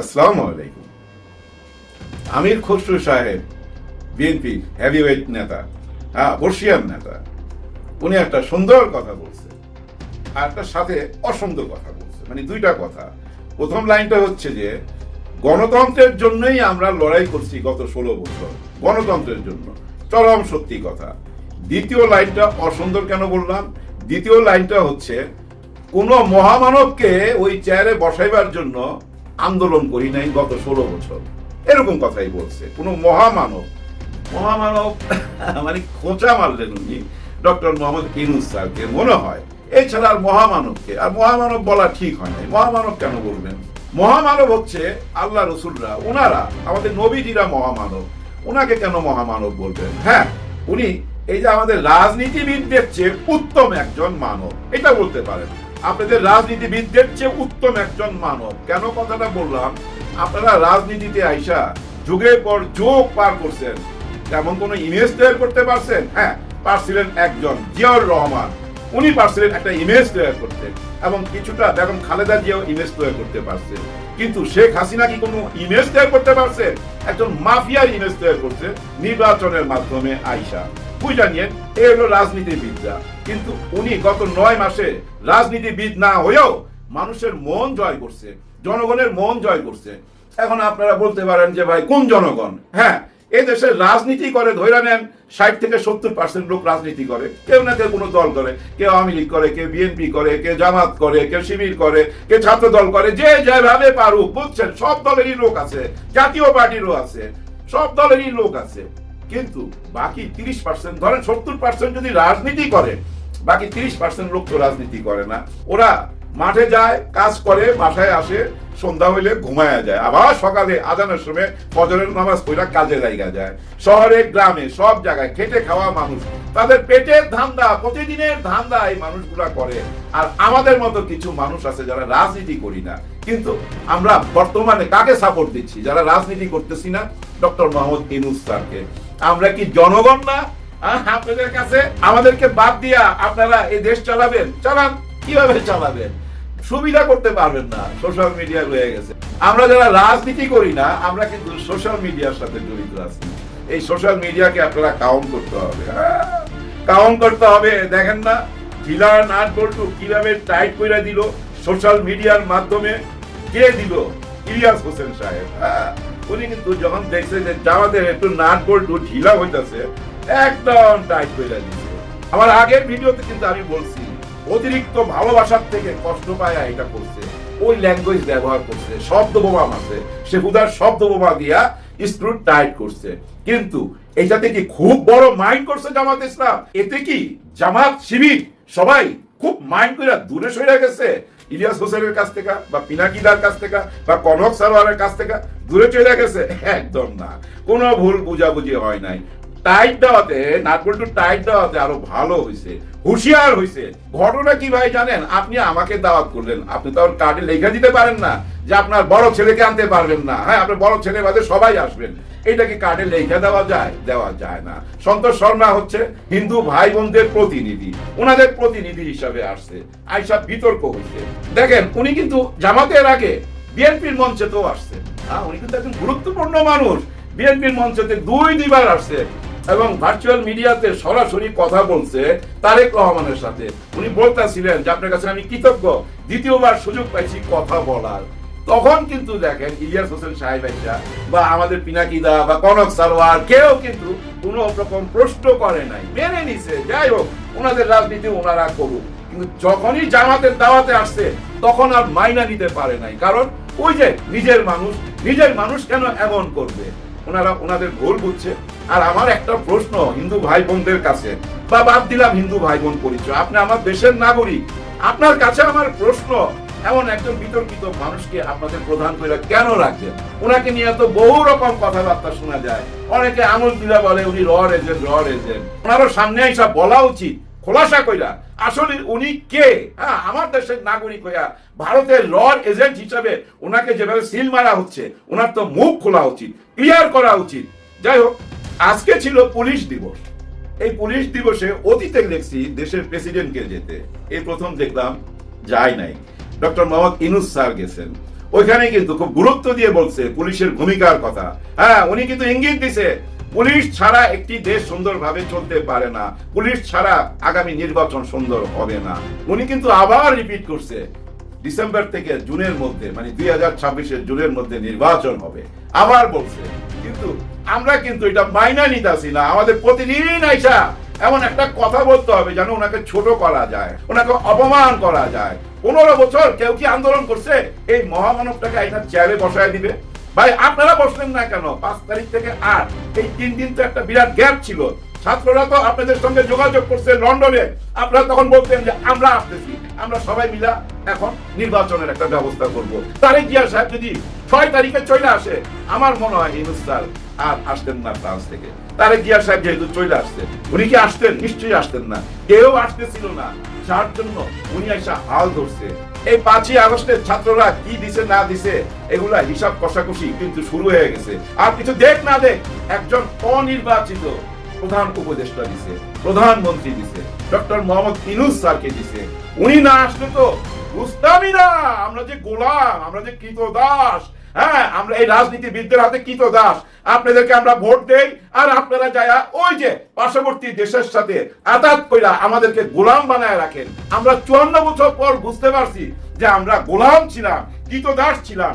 আসসালামু আলাইকুম। আমির খসরু সাহেব, বিএনপির হেভিওয়েট নেতা হ্যাঁ বর্ষিয়ান নেতা। উনি একটা সুন্দর কথা বলছে আর একটা সাথে অসুন্দর কথা বলছে। মানে দুইটা কথা। প্রথম লাইনটা হচ্ছে যে, গণতন্ত্রের জন্যই আমরা লড়াই করছি গত ষোলো বছর। গণতন্ত্রের জন্য। চরম সত্যি কথা। দ্বিতীয় লাইনটা অসুন্দর কেন বললাম? দ্বিতীয় লাইনটা হচ্ছে, কোনো মহামানবকে ওই চেয়ারে বসাইবার জন্য আন্দোলন করি নাই গত ষোলো বছর। এরকম কথাই বলছে। কোন মহামানব। মহামানব মানে খোঁচা মারলেন উনি। ডক্টর মোহাম্মদ ইনুস স্যারকে, মনে হয়। এছাড়া আর মহামানবকে, আর মহামানব বলা ঠিক হয় নাই। মহামানব কেন বলবেন? মহামানব হচ্ছে আল্লাহ রসুলরা ওনারা আমাদের নবীজিরা মহামানব। ওনাকে কেন মহামানব বলবেন? হ্যাঁ উনি এই যে আমাদের রাজনীতিবিদদের চেয়ে উত্তম একজন মানব। এটা বলতে পারেন। আপনাদের রাজনীতিবিদদের চেয়ে উত্তম একজন মানব। কেন কথাটা বললাম? আপনারা রাজনীতিতে আইসা যুগের পর যোগ পার করছেন। তেমন কোনো ইমেজ তৈরি করতে পারছেন? হ্যাঁ পারছিলেন একজন জিয়াউর রহমান। উনি পারছিলেন একটা ইমেজ তৈরি করতে এবং কিছুটা বেগম খালেদা জিয়াও ইমেজ তৈরি করতে পারছে। কিন্তু শেখ হাসিনা কি কোনো ইমেজ তৈরি করতে পারছে? একজন মাফিয়ার ইমেজ তৈরি করছে নির্বাচনের মাধ্যমে আইসা। বুঝা নিয়ে এই হলো রাজনীতিবিদরা। কিন্তু উনি গত নয় মাসে রাজনীতিবিদ না হয়েও মানুষের মন জয় করছে, জনগণের মন জয় করছে। এখন আপনারা বলতে পারেন যে, ভাই, কোন জনগণ? হ্যাঁ এই দেশে রাজনীতি করে ধরে নেন, ষাট থেকে সত্তর পার্সেন্ট লোক রাজনীতি করে। কেউ না কেউ কোনো দল করে। কেউ আওয়ামী লীগ করে, কেউ বিএনপি করে, কেউ জামাত করে, কেউ শিবির করে, কেউ ছাত্র দল করে, যে যেভাবে পারুক, বুঝছেন? সব দলেরই লোক আছে, জাতীয় পার্টিরও আছে, সব দলেরই লোক আছে। কিন্তু বাকি তিরিশ পার্সেন্ট, ধরেন সত্তর পার্সেন্ট যদি রাজনীতি করে, বাকি তিরিশ পার্সেন্ট লোক তো রাজনীতি করে না। ওরা মাঠে যায়, কাজ করে, বাসায় আসে, সন্ধ্যা হইলে ঘুমায়া যায়। আবার সকালে আজানের সময় ফজরের নামাজ পড়া কাজে লাইগা যায়। শহরে, গ্রামে, সব জায়গায় খেটে খাওয়া মানুষ। তাদের পেটের ধান্দা, প্রতিদিনের ধান্দা এই মানুষগুলা করে। আর আমাদের মতো কিছু মানুষ আছে যারা রাজনীতি করি না। কিন্তু আমরা বর্তমানে কাকে সাপোর্ট দিচ্ছি? যারা রাজনীতি করতেছি না? ডক্টর মোহাম্মদ ইনুস স্যারকে। আমরা কি জনগণ না? আপনাদের কাছে আমাদেরকে বাদ দিয়া আপনারা এই দেশ চালাবেন? চালান। কীভাবে চালাবেন? সুবিধা করতে পারবেন না সোশ্যাল মিডিয়া রয়ে গেছে। আমরা যারা রাজনীতি করি না আমরা কিন্তু সোশ্যাল মিডিয়ার সাথে জড়িত আছি। এই সোশ্যাল মিডিয়াকে আপনারা কাউন্ট করতে হবে কাউন্ট করতে হবে দেখেন না ঢিলা নাট বল্টু কীভাবে টাইট করে দিল সোশ্যাল মিডিয়ার মাধ্যমে কে দিল? ইলিয়াস হোসেন সাহেব হ্যাঁ, উনি কিন্তু যখন দেখছে যে জামাতের একটু নাট বল্টু ঢিলা হইতাছে একদম টাইট করে দিচ্ছে আমার আগের ভিডিওতে কিন্তু আমি বলছি অতিরিক্ত ভালোবাসার থেকে কষ্ট পায় এটা করছে। ওই ল্যাঙ্গুয়েজ ব্যবহার করছে, শব্দ বোমা মারছে, সে হুদার শব্দ বোমা দিয়া স্ক্রু টাইট করছে। কিন্তু এটাতে কি খুব বড় মাইন্ড করছে জামাত ইসলাম? এতে কি জামাত শিবির সবাই খুব মাইন্ড করে দূরে সরে গেছে? ইলিয়াস হোসেনের কাছ থেকে, বা পিনাকিদার কাছ থেকে, বা কনক সারোয়ারের কাছ থেকে দূরে চলে গেছে? একদম না। কোনো ভুল বুঝাবুঝি হয় নাই। টাইট দেওয়াতে নাটবল্টু টাইট দেওয়াতে আরও ভালো হয়েছে হুঁশিয়ার হয়েছে ঘটনা কি ভাই জানেন? আপনি আমাকে দাওয়াত করলেন। আপনি তো কার্ডে লেখা দিতে পারেন না যে আপনার বড় ছেলেকে আনতে পারবেন না। হ্যাঁ আপনার বড় ছেলে বাদে সবাই আসবেন। এটা কি কার্ডে লেখা দেওয়া যায়? দেওয়া যায় না। সন্তোষ শর্মা হচ্ছে হিন্দু ভাই বোনদের প্রতিনিধি। ওনাদের প্রতিনিধি হিসাবে আসছে। আইসা বিতর্ক হয়েছে দেখেন, উনি কিন্তু জামাতের আগে বিএনপির মঞ্চে তো আসছে। হ্যাঁ উনি কিন্তু একজন গুরুত্বপূর্ণ মানুষ। বিএনপির মঞ্চতে দুই দুইবার আসছে। এবং ভার্চুয়াল মিডিয়াতে সরাসরি কথা বলছে তারেক রহমানের সাথে। উনি বলতেছিলেন যে, আপনার কাছে আমি কৃতজ্ঞ। দ্বিতীয়বার সুযোগ পাইছি কথা বলার। তখন কিন্তু দেখেন ইলিয়াস হোসেন সাহেব বা আমাদের পিনাকিদা বা কনক সারোয়ার, কেউ কিন্তু কোনো রকম প্রশ্ন করে নাই। মেনে নিছে, যাই হোক, ওনাদের রাজনীতি ওনারা করুক। কিন্তু যখনই জামাতের দাওয়াতে আসছে, তখন আর মাইনা নিতে পারে নাই। কারণ ওই যে নিজের মানুষ নিজের মানুষ কেন এমন করবে? ওনারা ওনাদের ভুল বুঝছে। আর আমার একটা প্রশ্ন হিন্দু ভাই বোনদের কাছে, বা বাদ দিলাম হিন্দু ভাই বোন পরিচয়, আপনি আমার দেশের নাগরিক, আপনার কাছে আমার প্রশ্ন, এমন একজন বিতর্কিত মানুষকে আপনাদের প্রধান করে কেন রাখবেন? ওনাকে নিয়ে তো বহু রকম কথাবার্তা শোনা যায়। অনেকে আঙুল দিলা বলে, উনি রড এজেন্ট রড এজেন্ট ওনারও সামনে এসব বলা উচিত। খোলাসা কইরা, আসলে উনি কে? হ্যাঁ আমার দেশের নাগরিক হইয়া ভারতের রড এজেন্ট হিসাবে ওনাকে যেভাবে সিল মারা হচ্ছে ওনার তো মুখ খোলা উচিত, ক্লিয়ার করা উচিত। যাই হোক, আজকে ছিল পুলিশ দিবস। এই পুলিশ দিবসে অতীতে দেখছি দেশের প্রেসিডেন্টকে যেতে। এই প্রথম দেখলাম যায় নাই। ডক্টর মোহাম্মদ ইনুস স্যার গেছেন। ওইখানে কিন্তু খুব গুরুত্ব দিয়ে বলছে পুলিশের ভূমিকার কথা। হ্যাঁ উনি কিন্তু ইঙ্গিত দিছে পুলিশ ছাড়া একটি দেশ সুন্দরভাবে চলতে পারে না। পুলিশ ছাড়া আগামী নির্বাচন সুন্দর হবে না। উনি কিন্তু আবার রিপিট করছে। ডিসেম্বর থেকে জুনের মধ্যে মানে দুই হাজার ছাব্বিশের জুনের মধ্যে নির্বাচন হবে। আবার বলছে। কিন্তু আমরা কিন্তু এটা মাইনা নিতেছি না। আমাদের প্রতিদিন আইসা এমন একটা কথা বলতে হবে যেন ওনাকে ছোট করা যায়, ওনাকে অপমান করা যায়। পনেরো বছর কেউ কি আন্দোলন করছে? এই মহামানবটাকে আইনা চেয়ারে বসায় দিবে? ভাই, আপনারা বসলেন না কেন? পাঁচ তারিখ থেকে আট এই তিন দিন তো একটা বিরাট গ্যাপ ছিল। ছাত্ররা তো আপনাদের সঙ্গে যোগাযোগ করছে লন্ডনে। আপনারা তখন বলতেন যে, আমরা আসতেছি। আমরা সবাই মিলা এখন নির্বাচনের একটা ব্যবস্থা করব। তারেক জিয়া সাহেব যদি ছয় তারিখে চলে আসে, আমার মনে হয় ইনুস স্যার আর আসতেন না ফ্রান্স থেকে। তারেক জিয়া সাহেব যেহেতু চলে আসতেন উনি কি আসতেন? নিশ্চয়ই আসতেন না। কেউ আসতেছিল না। যার জন্য উনি এসে হাল ধরছে। এই পাঁচই আগস্টের ছাত্ররা কি দিছে, না দিছে, এগুলা হিসাব কষাকষি কিন্তু শুরু হয়ে গেছে। আর কিছু দেখ না দেখ, একজন অনির্বাচিত প্রধান উপদেষ্টা দিছে, প্রধানমন্ত্রী দিছে, ডক্টর মোহাম্মদ ইনুস স্যারকে দিছে। উনি না আসলে তো বুঝতামই না, আমরা যে গোলাম, আমরা যে কৃত দাস হ্যাঁ আমরা এই রাজনীতিবিদদের হাতে কৃত দাস আপনাদেরকে আমরা ভোট দেই, আর আপনারা যায়া ওই যে পার্শ্ববর্তী দেশের সাথে আতাত কইরা আমাদেরকে গোলাম বানায় রাখেন। আমরা চুয়ান্ন বছর পর বুঝতে পারছি যে আমরা গোলাম ছিলাম কৃত দাস ছিলাম।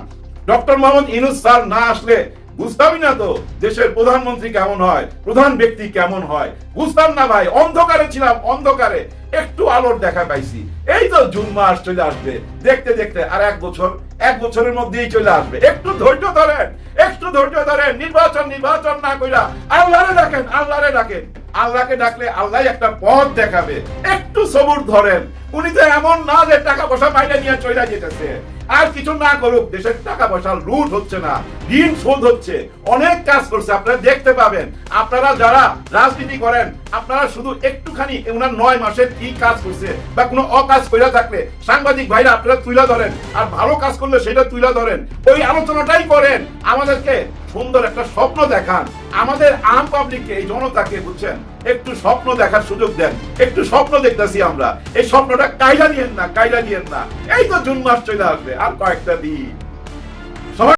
ডক্টর মোহাম্মদ ইনুস স্যার না আসলে বুঝতামই না তো দেশের প্রধানমন্ত্রী কেমন হয়, প্রধান ব্যক্তি কেমন হয়। বুঝতাম না ভাই, অন্ধকারে ছিলাম, অন্ধকারে। একটু আলোর দেখা পাইছি। এই তো জুন মাস চলে আসবে। দেখতে দেখতে আর এক বছর, এক বছরের মধ্যেই চলে আসবে। একটু ধৈর্য ধরেন, একটু ধৈর্য ধরেন, নির্বাচন নির্বাচন না কইরা আল্লাহরে ডাকেন আল্লাহরে ডাকেন। আল্লাহকে ডাকলে আল্লাহ একটা পথ দেখাবে। একটু সবুর ধরেন উনি তো এমন না যে টাকা পয়সা বাইরে নিয়ে চলে যেতেছে। আর কিছু না করুক, দেশের টাকা পয়সা লুট হচ্ছে না, ঋণ শোধ হচ্ছে, অনেক কাজ করছে, আপনারা দেখতে পাবেন। আপনারা যারা রাজনীতি করেন, আপনারা শুধু একটুখানি ওনার নয় মাসের কি কাজ করছে বা কোনো অকাজ করে থাকলে, সাংবাদিক ভাইরা আপনারা তুলে ধরেন, আর ভালো কাজ করলে সেটা তুলে ধরেন। ওই আলোচনাটাই করেন, আমাদেরকে সুন্দর একটা স্বপ্ন দেখান। আমাদের আম পাবলিককে এই জনতাকে, বুঝছেন? একটু স্বপ্ন দেখার সুযোগ দেন। একটু স্বপ্ন দেখতেছি আমরা। এই স্বপ্নটা কাইলা নিয়েন না কাইলা নিয়েন না। এই তো জুন মাস চলে আসবে, আর কয়েকটা দিন।